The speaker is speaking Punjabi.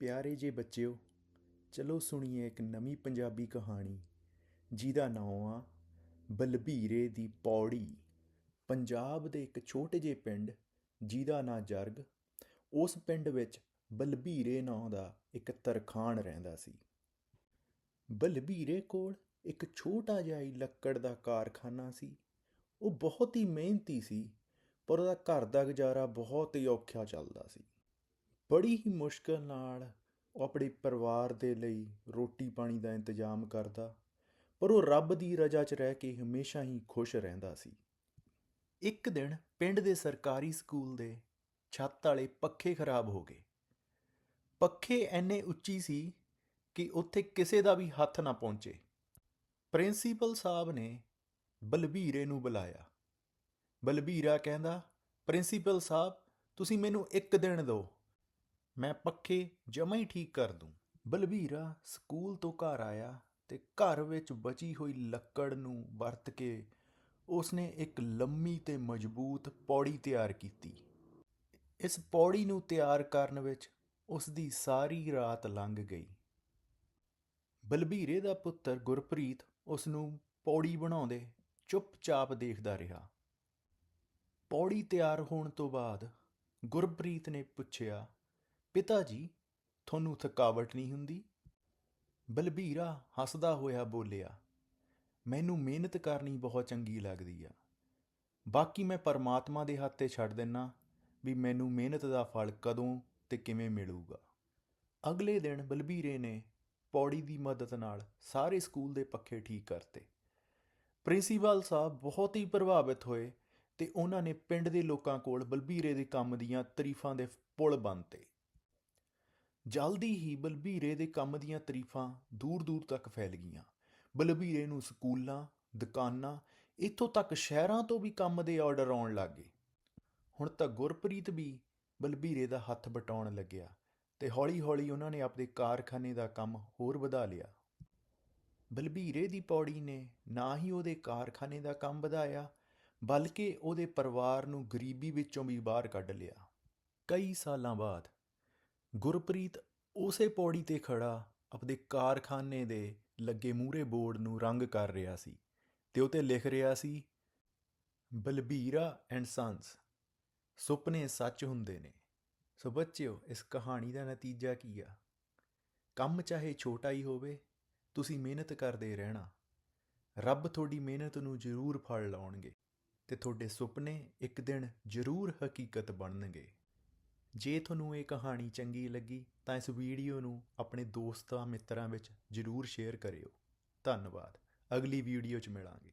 ਪਿਆਰੇ ਜੇ ਬੱਚਿਓ, ਚਲੋ ਸੁਣੀਏ ਇੱਕ ਨਵੀਂ ਪੰਜਾਬੀ ਕਹਾਣੀ, ਜਿਹਦਾ ਨਾਮ ਆ ਬਲਬੀਰੇ ਦੀ ਪੌੜੀ। ਪੰਜਾਬ ਦੇ ਇੱਕ ਛੋਟੇ ਜਿਹੇ ਪਿੰਡ, ਜਿਹਦਾ ਨਾਂ ਜਰਗ, ਉਸ ਪਿੰਡ ਵਿੱਚ ਬਲਬੀਰੇ ਨਾਂ ਦਾ ਇੱਕ ਤਰਖਾਣ ਰਹਿੰਦਾ ਸੀ। ਬਲਬੀਰੇ ਕੋਲ ਇੱਕ ਛੋਟਾ ਜਿਹਾ ਹੀ ਲੱਕੜ ਦਾ ਕਾਰਖਾਨਾ ਸੀ। ਉਹ ਬਹੁਤ ਹੀ ਮਿਹਨਤੀ ਸੀ, ਪਰ ਉਹਦਾ ਘਰ ਦਾ ਗੁਜ਼ਾਰਾ ਬਹੁਤ ਹੀ ਔਖਾ ਚੱਲਦਾ ਸੀ। ਬੜੀ ਹੀ ਮੁਸ਼ਕਲ ਨਾਲ ਉਹ ਆਪਣੇ ਪਰਿਵਾਰ ਦੇ ਲਈ ਰੋਟੀ ਪਾਣੀ ਦਾ ਇੰਤਜ਼ਾਮ ਕਰਦਾ, ਪਰ ਉਹ ਰੱਬ ਦੀ ਰਜ਼ਾ 'ਚ ਰਹਿ ਕੇ ਹਮੇਸ਼ਾ ਹੀ ਖੁਸ਼ ਰਹਿੰਦਾ ਸੀ। ਇੱਕ ਦਿਨ ਪਿੰਡ ਦੇ ਸਰਕਾਰੀ ਸਕੂਲ ਦੇ ਛੱਤ ਵਾਲੇ ਪੱਖੇ ਖਰਾਬ ਹੋ ਗਏ। ਪੱਖੇ ਐਨੇ ਉੱਚੀ ਸੀ ਕਿ ਉੱਥੇ ਕਿਸੇ ਦਾ ਵੀ ਹੱਥ ਨਾ ਪਹੁੰਚੇ। ਪ੍ਰਿੰਸੀਪਲ ਸਾਹਿਬ ਨੇ ਬਲਬੀਰੇ ਨੂੰ ਬੁਲਾਇਆ। ਬਲਬੀਰਾ ਕਹਿੰਦਾ, ਪ੍ਰਿੰਸੀਪਲ ਸਾਹਿਬ, ਤੁਸੀਂ ਮੈਨੂੰ ਇੱਕ ਦਿਨ ਦਿਓ। ਮੈਂ ਪੱਖੇ ਜਮਾ ਹੀ ਠੀਕ ਕਰ ਦੂੰ। ਬਲਬੀਰਾ ਸਕੂਲ ਤੋਂ ਘਰ ਆਇਆ ਤੇ ਘਰ ਵਿੱਚ ਬਚੀ ਹੋਈ ਲੱਕੜ ਨੂੰ ਵਰਤ ਕੇ ਉਸਨੇ ਇੱਕ ਲੰਮੀ ਤੇ ਮਜ਼ਬੂਤ ਪੌੜੀ ਤਿਆਰ ਕੀਤੀ। ਇਸ ਪੌੜੀ ਨੂੰ ਤਿਆਰ ਕਰਨ ਵਿੱਚ ਉਸ ਦੀ ਸਾਰੀ ਰਾਤ ਲੰਘ ਗਈ। ਬਲਬੀਰੇ ਦਾ ਪੁੱਤਰ ਗੁਰਪ੍ਰੀਤ ਉਸ ਨੂੰ ਪੌੜੀ ਬਣਾਉਂਦੇ ਚੁੱਪਚਾਪ ਦੇਖਦਾ ਰਿਹਾ। ਪੌੜੀ ਤਿਆਰ ਹੋਣ ਤੋਂ ਬਾਅਦ ਗੁਰਪ੍ਰੀਤ ਨੇ ਪੁੱਛਿਆ ਪਿਤਾ ਜੀ, ਤੁਹਾਨੂੰ ਥਕਾਵਟ ਨਹੀਂ ਹੁੰਦੀ? ਬਲਬੀਰਾ ਹੱਸਦਾ ਹੋਇਆ ਬੋਲਿਆ, ਮੈਨੂੰ ਮਿਹਨਤ ਕਰਨੀ ਬਹੁਤ ਚੰਗੀ ਲੱਗਦੀ ਆ। ਬਾਕੀ ਮੈਂ ਪਰਮਾਤਮਾ ਦੇ ਹੱਥ 'ਤੇ ਛੱਡ ਦਿੰਨਾ ਵੀ ਮੈਨੂੰ ਮਿਹਨਤ ਦਾ ਫਲ ਕਦੋਂ ਤੇ ਕਿਵੇਂ ਮਿਲੂਗਾ। ਅਗਲੇ ਦਿਨ ਬਲਬੀਰੇ ਨੇ ਪੌੜੀ ਦੀ ਮਦਦ ਨਾਲ ਸਾਰੇ ਸਕੂਲ ਦੇ ਪੱਖੇ ਠੀਕ ਕਰਤੇ। ਪ੍ਰਿੰਸੀਪਲ ਸਾਹਿਬ ਬਹੁਤ ਹੀ ਪ੍ਰਭਾਵਿਤ ਹੋਏ ਤੇ ਉਹਨਾਂ ਨੇ ਪਿੰਡ ਦੇ ਲੋਕਾਂ ਕੋਲ ਬਲਬੀਰੇ ਦੇ ਕੰਮ ਦੀਆਂ ਤਾਰੀਫਾਂ ਦੇ ਪੁਲ ਬੰਨਤੇ। ਜਲਦੀ ਹੀ ਬਲਬੀਰੇ ਦੇ ਕੰਮ ਦੀਆਂ ਤਾਰੀਫਾਂ ਦੂਰ-ਦੂਰ ਤੱਕ ਫੈਲ ਗਈਆਂ। ਬਲਬੀਰੇ ਨੂੰ ਸਕੂਲਾਂ, ਦੁਕਾਨਾਂ, ਇੱਥੋਂ ਤੱਕ ਸ਼ਹਿਰਾਂ ਤੋਂ ਵੀ ਕੰਮ ਦੇ ਆਰਡਰ ਆਉਣ ਲੱਗੇ ਹੁਣ ਤਾਂ ਗੁਰਪ੍ਰੀਤ ਵੀ ਬਲਬੀਰੇ ਦਾ ਹੱਥ ਬਟਾਉਣ ਲੱਗਿਆ ਤੇ ਹੌਲੀ-ਹੌਲੀ ਉਹਨਾਂ ਨੇ ਆਪਣੇ ਕਾਰਖਾਨੇ ਦਾ ਕੰਮ ਹੋਰ ਵਧਾ ਲਿਆ। ਬਲਬੀਰੇ ਦੀ ਪੌੜੀ ਨੇ ਨਾ ਹੀ ਉਹਦੇ ਕਾਰਖਾਨੇ ਦਾ ਕੰਮ ਵਧਾਇਆ, ਬਲਕਿ ਉਹਦੇ ਪਰਿਵਾਰ ਨੂੰ ਗਰੀਬੀ ਵਿੱਚੋਂ ਵੀ ਬਾਹਰ ਕੱਢ ਲਿਆ। ਕਈ ਸਾਲਾਂ ਬਾਅਦ ਗੁਰਪ੍ਰੀਤ ਉਸੇ ਪੌੜੀ ਤੇ ਖੜਾ ਆਪਣੇ ਕਾਰਖਾਨੇ ਦੇ ਲੱਗੇ ਮੂਹਰੇ ਬੋਰਡ ਨੂੰ ਰੰਗ ਕਰ ਰਿਹਾ ਸੀ ਤੇ ਉਤੇ ਲਿਖ ਰਿਹਾ ਸੀ, ਬਲਬੀਰਾ ਐਂਡ ਸੰਸ, ਸੁਪਨੇ ਸੱਚ ਹੁੰਦੇ ਨੇ। ਸੋ ਬੱਚਿਓ, ਇਸ ਕਹਾਣੀ ਦਾ ਨਤੀਜਾ ਕੀ ਆ? ਕੰਮ ਚਾਹੇ ਛੋਟਾ ਹੀ ਹੋਵੇ, ਤੁਸੀਂ ਮਿਹਨਤ ਕਰਦੇ ਰਹਿਣਾ। ਰੱਬ ਤੁਹਾਡੀ ਮਿਹਨਤ ਨੂੰ ਜ਼ਰੂਰ ਫਲ ਲਾਉਣਗੇ ਤੇ ਤੁਹਾਡੇ ਸੁਪਨੇ ਇੱਕ ਦਿਨ ਜ਼ਰੂਰ ਹਕੀਕਤ ਬਣਨਗੇ। ਜੇ ਤੁਹਾਨੂੰ ਇਹ ਕਹਾਣੀ ਚੰਗੀ ਲੱਗੀ, ਤਾਂ ਇਸ ਵੀਡੀਓ ਨੂੰ ਆਪਣੇ ਦੋਸਤਾਂ ਮਿੱਤਰਾਂ ਵਿੱਚ ਜ਼ਰੂਰ ਸ਼ੇਅਰ ਕਰਿਓ। ਧੰਨਵਾਦ। ਅਗਲੀ ਵੀਡੀਓ 'ਚ ਮਿਲਾਂਗੇ।